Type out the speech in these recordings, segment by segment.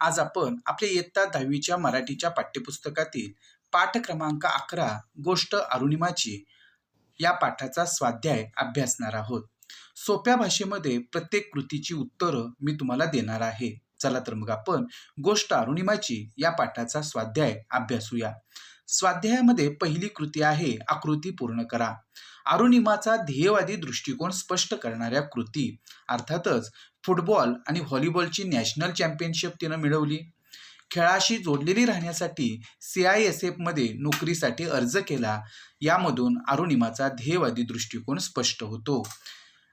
आज आपण आपल्या इयत्ता दहावीच्या मराठीच्या पाठ्यपुस्तकातील पाठ क्रमांक अकरा गोष्ट अरुणिमाची या पाठाचा स्वाध्याय अभ्यासणार आहोत. सोप्या भाषेमध्ये प्रत्येक कृतीची उत्तरं मी तुम्हाला देणार आहे. चला तर मग आपण गोष्ट अरुणिमाची या पाठाचा स्वाध्याय अभ्यासूया. स्वाध्यायामध्ये पहिली कृती आहे आकृती पूर्ण करा. अरुणिमाचा ध्येयवादी दृष्टिकोन स्पष्ट करणाऱ्या कृती अर्थातच फुटबॉल आणि व्हॉलीबॉलची नॅशनल चॅम्पियनशिप तिनं मिळवली. खेळाशी जोडलेली राहण्यासाठी सी आय एस एफमध्ये नोकरीसाठी अर्ज केला. यामधून अरुणिमाचा ध्येयवादी दृष्टिकोन स्पष्ट होतो.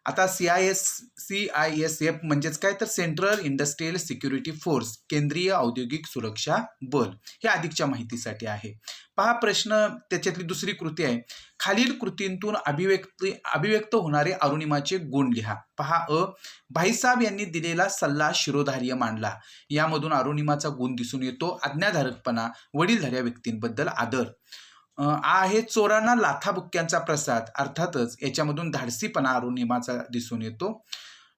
आता C I S C I S F म्हणजेच काय? तर सेंट्रल इंडस्ट्रियल सिक्युरिटी फोर्स केंद्रीय औद्योगिक सुरक्षा बल हे अधिकच्या माहितीसाठी आहे. पहा प्रश्न त्याच्यातली दुसरी कृती आहे. खालील कृतींतून अभिव्यक्ती अभिव्यक्त होणारे अरुणिमाचे गुण लिहा. पहा अ भाईसाहेब यांनी दिलेला सल्ला शिरोधार्य मांडला यामधून अरुणिमाचा गुण दिसून येतो. आज्ञाधारकपणा वडीलधाऱ्या व्यक्तींबद्दल आदर. आहे चोरांना लाथाबुक्क्यांचा प्रसाद. अर्थातच याच्यामधून धाडसीपणा अरुणिमाचा दिसून येतो.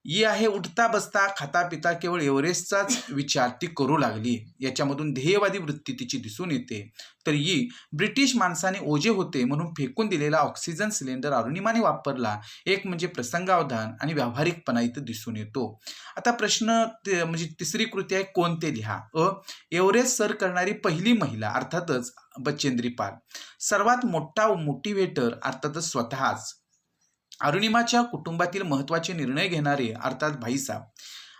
ई आहे उठता बसता खाता पिता केवळ एव्हरेस्टचाच विचार ती करू लागली. याच्यामधून ध्येयवादी वृत्ती तिची दिसून येते. तर ही ब्रिटिश माणसाने ओझे होते म्हणून फेकून दिलेला ऑक्सिजन सिलेंडर अरुणिमाने वापरला. एक म्हणजे प्रसंगावधान आणि व्यावहारिकपणा इथं दिसून येतो. आता प्रश्न ते- म्हणजे तिसरी कृती आहे कोणते लिहा? अ एव्हरेस्ट सर करणारी पहिली महिला अर्थातच बचेंद्री पाल. सर्वात मोठा मोटिवेटर अर्थातच स्वतःच. अरुणिमाच्या कुटुंबातील महत्त्वाचे निर्णय घेणारे अर्थात भाईसाब.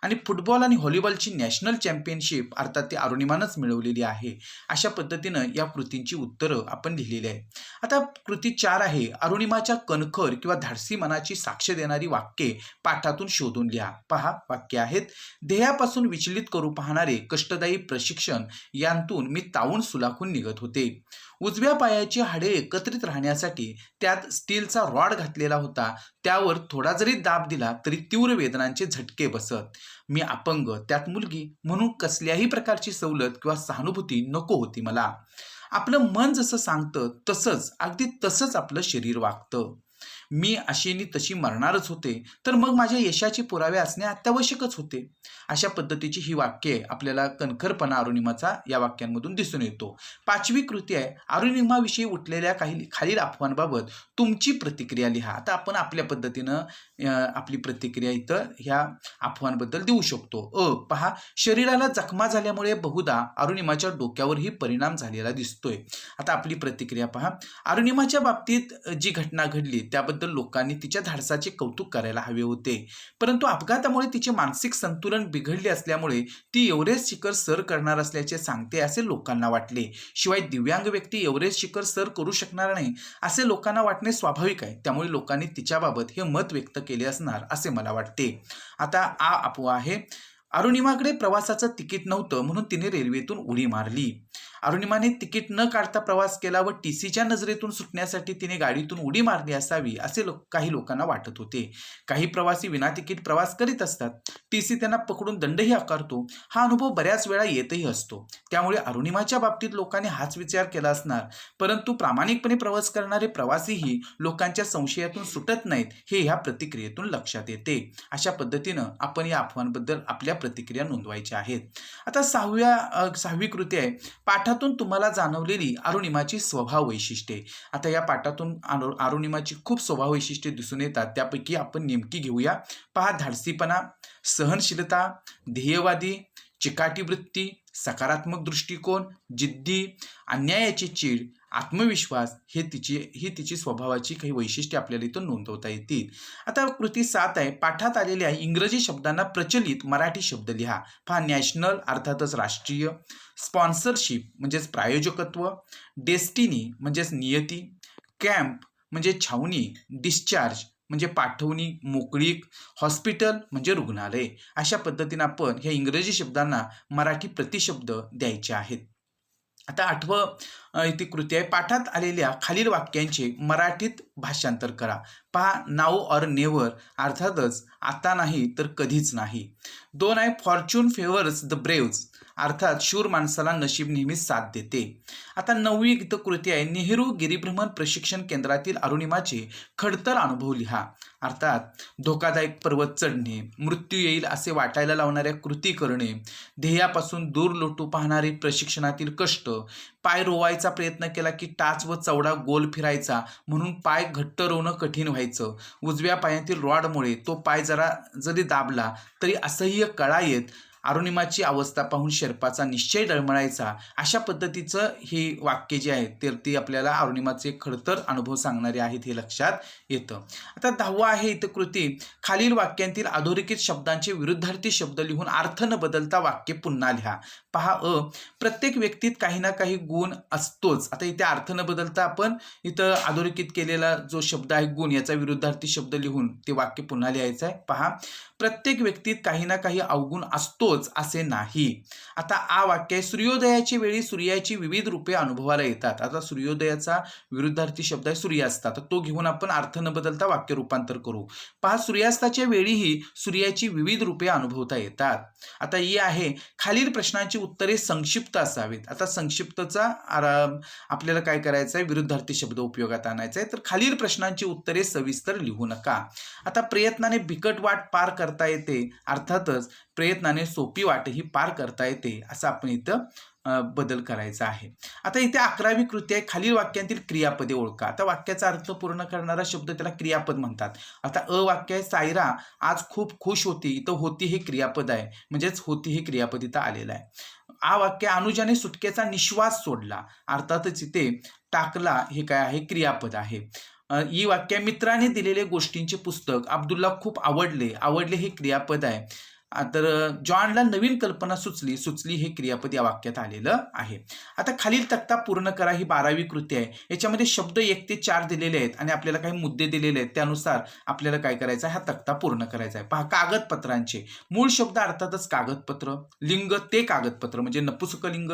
आणि फुटबॉल आणि व्हॉलीबॉलची नॅशनल चॅम्पियनशिप अर्थात ती अरुणिमानंच मिळवलेली आहे. अशा पद्धतीनं या कृतींची उत्तरं आपण लिहिलेली आहे आता कृती चार आहे अरुणिमाच्या कणखर किंवा धाडसी मनाची साक्ष देणारी वाक्ये पाठातून शोधून लिहा. पहा वाक्य आहेत. ध्येयापासून विचलित करू पाहणारे कष्टदायी प्रशिक्षण यांतून मी तावून सुलाखून निघत होते. उजव्या पायाची हाडे एकत्रित राहण्यासाठी त्यात स्टीलचा रॉड घातलेला होता. त्यावर थोडा जरी दाब दिला तरी तीव्र वेदनांचे झटके बसत. मी अपंग त्यात मुलगी म्हणून कसल्याही प्रकारची सवलत किंवा सहानुभूती नको होती मला. आपलं मन जसं सांगतं तसंच अगदी तसंच आपलं शरीर वागतं. मी अशीनी तशी मरणारच होते तर मग माझ्या यशाचे पुरावे असणे अत्यावश्यकच होते. अशा पद्धतीची ही वाक्ये आपल्याला कणखरपणा अरुणिमाचा या वाक्यांमधून दिसून येतो. पाचवी कृती आहे. अरुणिमाविषयी उठलेल्या काही खालील अफवांबाबत तुमची प्रतिक्रिया लिहा. आता आपण आपल्या पद्धतीनं आपली प्रतिक्रिया इथं ह्या अफवांबद्दल देऊ शकतो. अ पहा. शरीराला जखमा झाल्यामुळे बहुधा अरुणिमाच्या डोक्यावरही परिणाम झालेला दिसतोय. आता आपली प्रतिक्रिया पहा. अरुणिमाच्या बाबतीत जी घटना घडली त्याबद्दल लोकांनी तिच्या धाडसाचे कौतुक करायला हवे होते. परंतु अपघातामुळे तिचे मानसिक संतुलन बिघडले असल्यामुळे ती एव्हरेस्ट शिखर सर करणार असल्याचे सांगते असे लोकांना वाटले. शिवाय दिव्यांग व्यक्ती एव्हरेस्ट शिखर सर करू शकणार नाही असे लोकांना वाटणे स्वाभाविक आहे. त्यामुळे लोकांनी तिच्याबाबत हे मत व्यक्त केले असणार असे मला वाटते. आता आ अफवा आहे. अरुणिमाकडे प्रवासाचं तिकीट नव्हतं म्हणून तिने रेल्वेतून उडी मारली. अरुणिमाने तिकीट न काढता प्रवास केला व टी सीच्या नजरेतून सुटण्यासाठी तिने गाडीतून उडी मारली असावी असे लोक काही लोकांना वाटत होते. काही प्रवासी विना तिकीट प्रवास करीत असतात. टी सी त्यांना पकडून दंडही आकारतो. हा अनुभव बऱ्याच वेळा येतही असतो. त्यामुळे अरुणिमाच्या बाबतीत लोकांनी हाच विचार केला असणार. परंतु प्रामाणिकपणे प्रवास करणारे प्रवासीही लोकांच्या संशयातून सुटत नाहीत हे ह्या प्रतिक्रियेतून लक्षात येते. अशा पद्धतीनं आपण या अफवांबद्दल आपल्या प्रतिक्रिया नोंदवायच्या आहेत. आता सहाव्या सहावी कृती आहे. पाठातून तुम्हाला जाणवलेली अरुणिमाची स्वभाव वैशिष्ट्ये आता या पाठातून अरु अरुणिमाची खूप स्वभाव वैशिष्ट्ये दिसून येतात. त्यापैकी आपण नेमकी घेऊया. पहा धाडसीपणा सहनशीलता ध्येयवादी चिकाटी वृत्ती सकारात्मक दृष्टिकोन जिद्दी अन्यायाची चीड आत्मविश्वास हे तिची ही तिची स्वभावाची काही वैशिष्ट्ये आपल्याला इथं नोंदवता येतील. आता कृती सात आहे पाठात आलेल्या इंग्रजी शब्दांना प्रचलित मराठी शब्द लिहा. पहा नॅशनल अर्थातच राष्ट्रीय. स्पॉन्सरशिप म्हणजेच प्रायोजकत्व. डेस्टिनी म्हणजेच नियती. कॅम्प म्हणजे छावणी. डिस्चार्ज म्हणजे पाठवणी मोकळीक हॉस्पिटल म्हणजे रुग्णालय. अशा पद्धतीनं आपण ह्या इंग्रजी शब्दांना मराठी प्रतिशब्द द्यायचे आहेत. आता आठवं ती कृती आहे. पाठात आलेल्या खालील वाक्यांचे मराठीत भाषांतर करा. पहा नाऊ ऑर नेवर अर्थातच आता नाही तर कधीच नाही. दोन आहे फॉर्च्यून फेवर्स द ब्रेव्स अर्थात शूर माणसाला नशीब नेहमीच साथ देते. आता नववी गीतकृती आहे. नेहरू गिरिभ्रमण प्रशिक्षण केंद्रातील अरुणिमाचे खडतर अनुभव लिहा. अर्थात धोकादायक पर्वत चढणे मृत्यू येईल असे वाटायला लावणाऱ्या कृती करणे ध्येयापासून दूर लोटू पाहणारे प्रशिक्षणातील कष्ट पाय रोवायचा प्रयत्न केला की टाच व चवडा गोल फिरायचा. म्हणून पाय घट्ट रोवणं कठीण व्हायचं. उजव्या पायातील रॉडमुळे तो पाय जरा जरी दाबला तरी असह्य कळा येत अरुणिमाची अवस्था पाहून शेर्पाचा निश्चय डळमळायचा अशा पद्धतीचं हे वाक्य जे आहे तर ती आपल्याला अरुणिमाचे खडतर अनुभव सांगणारे आहेत हे लक्षात येतं. आता दहावा आहे इथं कृती. खालील वाक्यांतील अधोरेखित शब्दांचे विरुद्धार्थी शब्द लिहून अर्थ न बदलता वाक्य पुन्हा लिहा. पहा अ प्रत्येक व्यक्तीत काही ना काही गुण असतोच. आता इथे अर्थ न बदलता आपण इथं अधोरेखित केलेला जो शब्द आहे गुण याचा विरुद्धार्थी शब्द लिहून ते वाक्य पुन्हा लिहायचं आहे. पहा प्रत्येक व्यक्तीत काही ना काही अवगुण असतोच असे नाही. आता आ वाक्य आहे वेळी सूर्याची विविध रूपे अनुभवाला येतात. आता सूर्योदयाचा विरुद्धार्थी शब्द आहे सूर्यास्त. तर तो घेऊन आपण अर्थ न बदलता वाक्य रूपांतर करू. पहा सूर्यास्ताच्या वेळीही सूर्याची विविध रूपे अनुभवता येतात. आता ही आहे खालील प्रश्नांची उत्तरे संक्षिप्त असावीत. आता संक्षिप्तचा आपल्याला काय करायचं आहे विरुद्धार्थी शब्द उपयोगात आणायचा आहे तर खालील प्रश्नांची उत्तरे सविस्तर लिहू नका. आता प्रयत्नाने बिकट वाट पार कर. करता येते. अर्थातच प्रयत्नाने सोपी वाटही पार करता येते असं आपण इथं बदल करायचा आहे. आता इथे अकरावी कृती आहे. खालील वाक्यांतील क्रियापदे ओळखा. आता वाक्याचा अर्थ पूर्ण करणारा शब्द त्याला क्रियापद म्हणतात. आता अ वाक्य आहे सायरा आज खूप खुश होती. इथं होती हे क्रियापद आहे. म्हणजेच होती हे क्रियापद इथं आलेलं आहे. आ वाक्य अनुजाने सुटकेचा निश्वास सोडला. अर्थातच इथे टाकला हे काय आहे? क्रियापद आहे. ही वाक्य मित्राने दिलेले गोष्टींचे पुस्तक अब्दुल्ला खूप आवडले. आवडले हे क्रियापद आहे. तर जॉनला नवीन कल्पना सुचली. सुचली हे क्रियापद या वाक्यात आलेलं आहे. आता खालील तक्ता पूर्ण करा ही बारावी कृती आहे. याच्यामध्ये शब्द एक ते चार दिलेले आहेत आणि आपल्याला काही मुद्दे दिलेले आहेत. त्यानुसार आपल्याला काय करायचं आहे? हा तक्ता पूर्ण करायचा आहे. पहा कागदपत्रांचे. मूळ शब्द अर्थातच कागदपत्र. लिंग ते कागदपत्र. म्हणजे नपुसकलिंग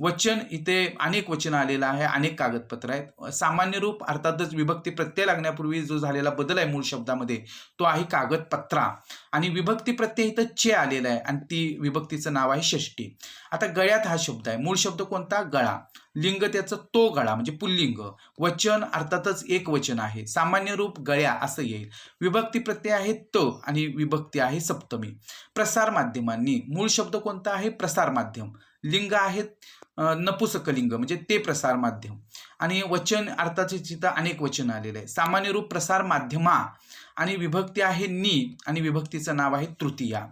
वचन इथे अनेक वचन आलेलं आहे. अनेक कागदपत्र आहेत. सामान्य रूप अर्थातच विभक्ती प्रत्यय लागण्यापूर्वी जो झालेला बदल आहे मूळ शब्दामध्ये तो आहे कागदपत्रा. आणि विभक्ती प्रत्यय इथं चे आलेलं आहे आणि ती विभक्तीचं नाव आहे षष्टी. आता गळ्यात हा शब्द आहे. मूळ शब्द कोणता? गळा. लिंग त्याचं तो गळा म्हणजे पुल्लिंग. वचन अर्थातच एक वचन आहे. सामान्य रूप गळ्या असं येईल. विभक्ती प्रत्यय आहे त आणि विभक्ती आहे सप्तमी. प्रसार माध्यमांनी. मूळ शब्द कोणता आहे? प्रसार माध्यम. लिंग आहेत नपुसकलिंग म्हणजे ते प्रसार माध्यम. आणि वचन अर्थाचे तिथं अनेक वचन आलेलं आहे. सामान्य रूप प्रसार माध्यमा. आणि विभक्ती आहे नी आणि विभक्तीचं नाव आहे तृतीया.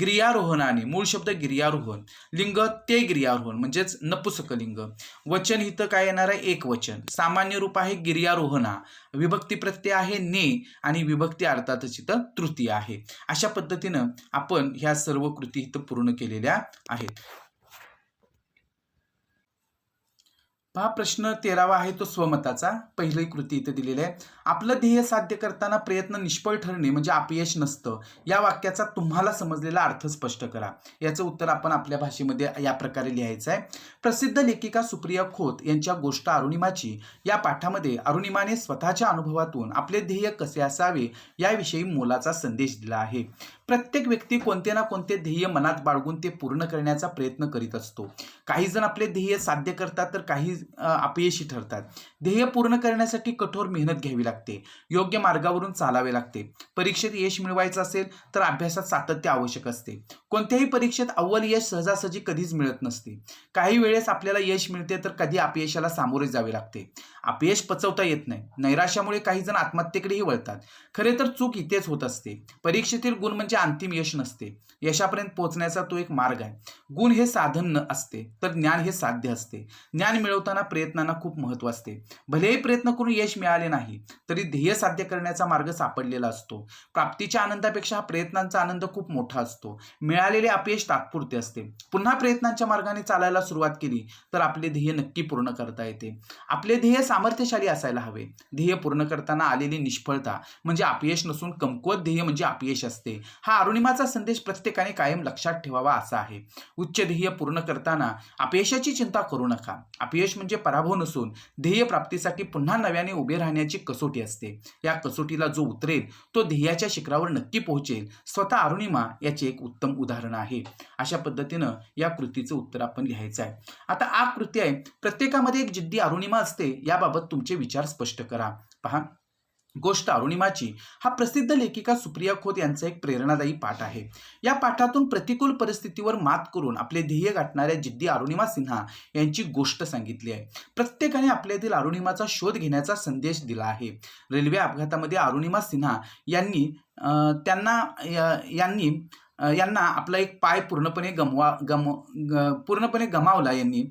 गिर्यारोहणाने मूळ शब्द गिर्यारोहण. लिंग ते गिर्यारोहण म्हणजेच नपुसकलिंग वचन इथं काय येणार आहे? एक वचन. सामान्य रूप आहे गिर्यारोहणा. विभक्ती प्रत्यय आहे ने आणि विभक्ती अर्थातच इथं तृतीय आहे. अशा पद्धतीनं आपण ह्या सर्व कृती इथं पूर्ण केलेल्या आहेत. पहा प्रश्न तेरावा आहे तो स्वमताचा. पहिली कृती इथे दिलेली आहे. आपलं ध्येय साध्य करताना प्रयत्न निष्फळ ठरणे म्हणजे अपयश नसतं. या वाक्याचा तुम्हाला समजलेला अर्थ स्पष्ट करा. याचं उत्तर आपण आपल्या भाषेमध्ये या प्रकारे लिहायचं आहे. प्रसिद्ध लेखिका सुप्रिया खोत यांच्या गोष्ट अरुणिमाची. या पाठामध्ये अरुणिमाने स्वतःच्या अनुभवातून आपले ध्येय कसे असावे याविषयी मोलाचा संदेश दिला आहे. प्रत्येक व्यक्ती कोणते ना कोणते ध्येय मनात बाळगून ते पूर्ण करण्याचा प्रयत्न करीत असतो. काही जण आपले ध्येय साध्य करतात तर काही अपयशी ठरतात. ध्येय पूर्ण करण्यासाठी कठोर मेहनत घ्यावी लागते. योग्य मार्गावरून चालावे लागते. परीक्षेत यश मिळवायचं असेल तर अभ्यासात सातत्य आवश्यक असते. कोणत्याही परीक्षेत अव्वल यश सहजासहजी कधीच मिळत नसते. काही वेळेस आपल्याला यश मिळते तर कधी अपयशाला सामोरे जावे लागते. अपयश पचवता येत नाही. नैराश्यामुळे काही जण आत्महत्येकडेही वळतात. खरे तर चूक इथेच होत असते. परीक्षेतील गुण म्हणजे अंतिम यश नसते. यशापर्यंत पोहोचण्याचा तो एक मार्ग आहे. गुण हे साधन न असते तर ज्ञान हे साध्य असते. ज्ञान मिळवताना प्रयत्नांना खूप महत्त्व असते. भलेही प्रयत्न करून यश मिळाले नाही तरी ध्येय साध्य करण्याचा मार्ग सापडलेला असतो. प्राप्तीच्या आनंदापेक्षा हा प्रयत्नांचा आनंद खूप मोठा असतो. मिळा मिळालेले अपयश तात्पुरते असते. पुन्हा प्रयत्नांच्या मार्गाने चालायला सुरुवात केली तर आपले ध्येय नक्की पूर्ण करता येते. आपले ध्येय सामर्थ्यशाली असायला हवे. ध्येय पूर्ण करताना आलेली निष्फळता म्हणजे अपयश नसून कमकुवत ध्येय म्हणजे अपयश असते. हा अरुणिमाचा संदेश प्रत्येकाने कायम लक्षात ठेवावा असा आहे. उच्च ध्येय पूर्ण करताना अपयशाची चिंता करू नका. अपयश म्हणजे पराभव नसून ध्येय प्राप्तीसाठी पुन्हा नव्याने उभे राहण्याची कसोटी असते. या कसोटीला जो उतरेल तो ध्येयाच्या शिखरावर नक्की पोहोचेल. स्वतः अरुणिमा याचे एक उत्तम उदाहरण उदाहरण आहे. अशा पद्धतीनं या कृतीचं उत्तर आपण लिहायचं आहे. आता आ कृती आहे. प्रत्येकामध्ये एक जिद्दी अरुणिमा असते याबाबत तुमचे विचार स्पष्ट करा. पहा. गोष्ट अरुणिमाची हा प्रसिद्ध लेखिका सुप्रिया खोत यांचा एक प्रेरणादायी पाठ आहे. या पाठातून प्रतिकूल परिस्थितीवर मात करून आपले ध्येय गाठणाऱ्या जिद्दी अरुणिमा सिन्हा यांची गोष्ट सांगितली आहे. प्रत्येकाने आपल्यातील अरुणिमाचा शोध घेण्याचा संदेश दिला आहे. रेल्वे अपघातामध्ये अरुणिमा सिन्हा यांनी त्यांना या- यांनी यांना आपला एक पाय पूर्णपणे गमवा गम ग- पूर्णपणे गमावला यांनी.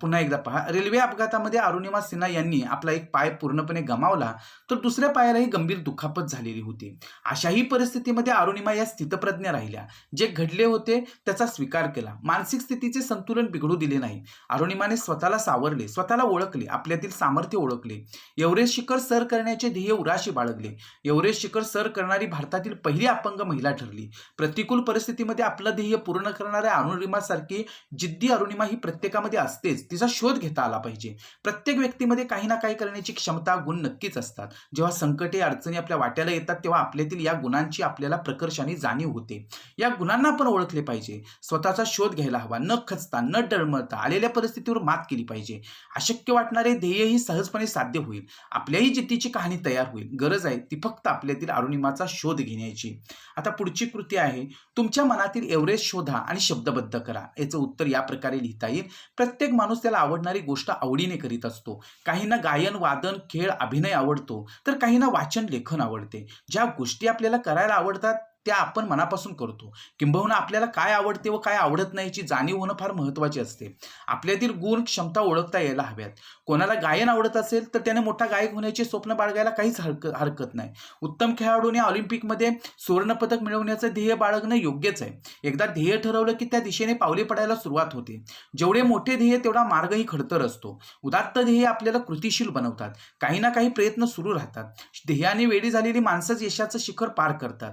पुन्हा एकदा पहा. रेल्वे अपघातामध्ये अरुणिमा सिन्हा यांनी आपला एक पाय पूर्णपणे गमावला तर दुसऱ्या पायालाही गंभीर दुखापत झालेली होती. अशाही परिस्थितीमध्ये अरुणिमा या स्थितप्रज्ञ राहिल्या. जे घडले होते त्याचा स्वीकार केला. मानसिक स्थितीचे संतुलन बिघडू दिले नाही. अरुणिमाने स्वतःला सावरले स्वतःला ओळखले आपल्यातील सामर्थ्य ओळखले. एव्हरेस्ट शिखर सर करण्याचे ध्येय उराशी बाळगले. एव्हरेस्ट शिखर सर करणारी भारतातील पहिली अपंग महिला ठरली. प्रतिकूल परिस्थितीमध्ये आपलं ध्येय पूर्ण करणाऱ्या अरुणिमासारखी जिद्दी अरुणिमा ही प्रत्येकामध्ये असते. असतेच तिचा शोध घेता आला पाहिजे. प्रत्येक व्यक्तीमध्ये काही ना काही करण्याची क्षमता गुण नक्कीच असतात. जेव्हा संकटे अडचणी आपल्या वाट्याला येतात तेव्हा आपल्यातील या गुणांची आपल्याला प्रकर्षाने जाणीव होते. या गुणांना आपण ओळखले पाहिजे. स्वतःचा शोध घ्यायला हवा. न खचता न डळमळता आलेल्या परिस्थितीवर मात केली पाहिजे. अशक्य वाटणारे ध्येयही सहजपणे साध्य होईल. आपल्याही जिद्दीची कहाणी तयार होईल. गरज आहे ती फक्त आपल्यातील अरुणिमाचा शोध घेण्याची. आता पुढची कृती आहे तुमच्या मनातील एव्हरेस्ट शोधा आणि शब्दबद्ध करा. याचं उत्तर या प्रकारे लिहिता येईल. प्रत्येक माणूस त्याला आवडणारी गोष्ट आवडीने करीत असतो. काहींना गायन वादन खेळ अभिनय आवडतो. तर काहींना वाचन लेखन आवडते. ज्या गोष्टी आपल्याला करायला आवडतात त्या आपण मनापासून करतो. किंबहुना आपल्याला काय आवडते व काय आवडत नाही याची जाणीव होणं फार महत्त्वाचे असते. आपल्यातील गुण क्षमता ओळखता यायला हव्यात. कोणाला गायन आवडत असेल तर त्याने मोठा गायक होण्याचे स्वप्न बाळगायला काहीच हरकत हरकत नाही. उत्तम खेळाडूने ऑलिम्पिकमध्ये सुवर्णपदक मिळवण्याचं ध्येय बाळगणं योग्यच आहे. एकदा ध्येय ठरवलं की त्या दिशेने पावले पडायला सुरुवात होते. जेवढे मोठे ध्येय तेवढा मार्गही खडतर असतो. उदात्त ध्येय आपल्याला कृतिशील बनवतात. काही ना काही प्रयत्न सुरू राहतात. ध्येयाने वेळी झालेली माणसंच यशाचं शिखर पार करतात.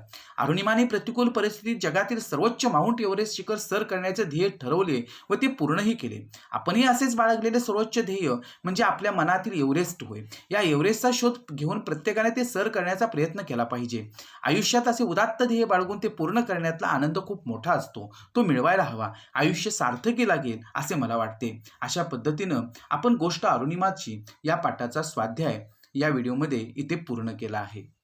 अरुणिमाने प्रतिकूल परिस्थितीत जगातील सर्वोच्च माउंट एव्हरेस्ट शिखर सर करण्याचे ध्येय ठरवले व ते पूर्णही केले. आपणही असेच बाळगलेले सर्वोच्च ध्येय म्हणजे आपल्या मनातील एव्हरेस्ट होय. या एव्हरेस्टचा शोध घेऊन प्रत्येकाने ते सर करण्याचा प्रयत्न केला पाहिजे. आयुष्यात असे उदात्त ध्येय बाळगून ते पूर्ण करण्यातला आनंद खूप मोठा असतो. तो मिळवायला हवा. आयुष्य सार्थकी लागेल असे मला वाटते. अशा पद्धतीनं आपण गोष्ट अरुणिमाची या पाठाचा स्वाध्याय या व्हिडिओमध्ये इथे पूर्ण केला आहे.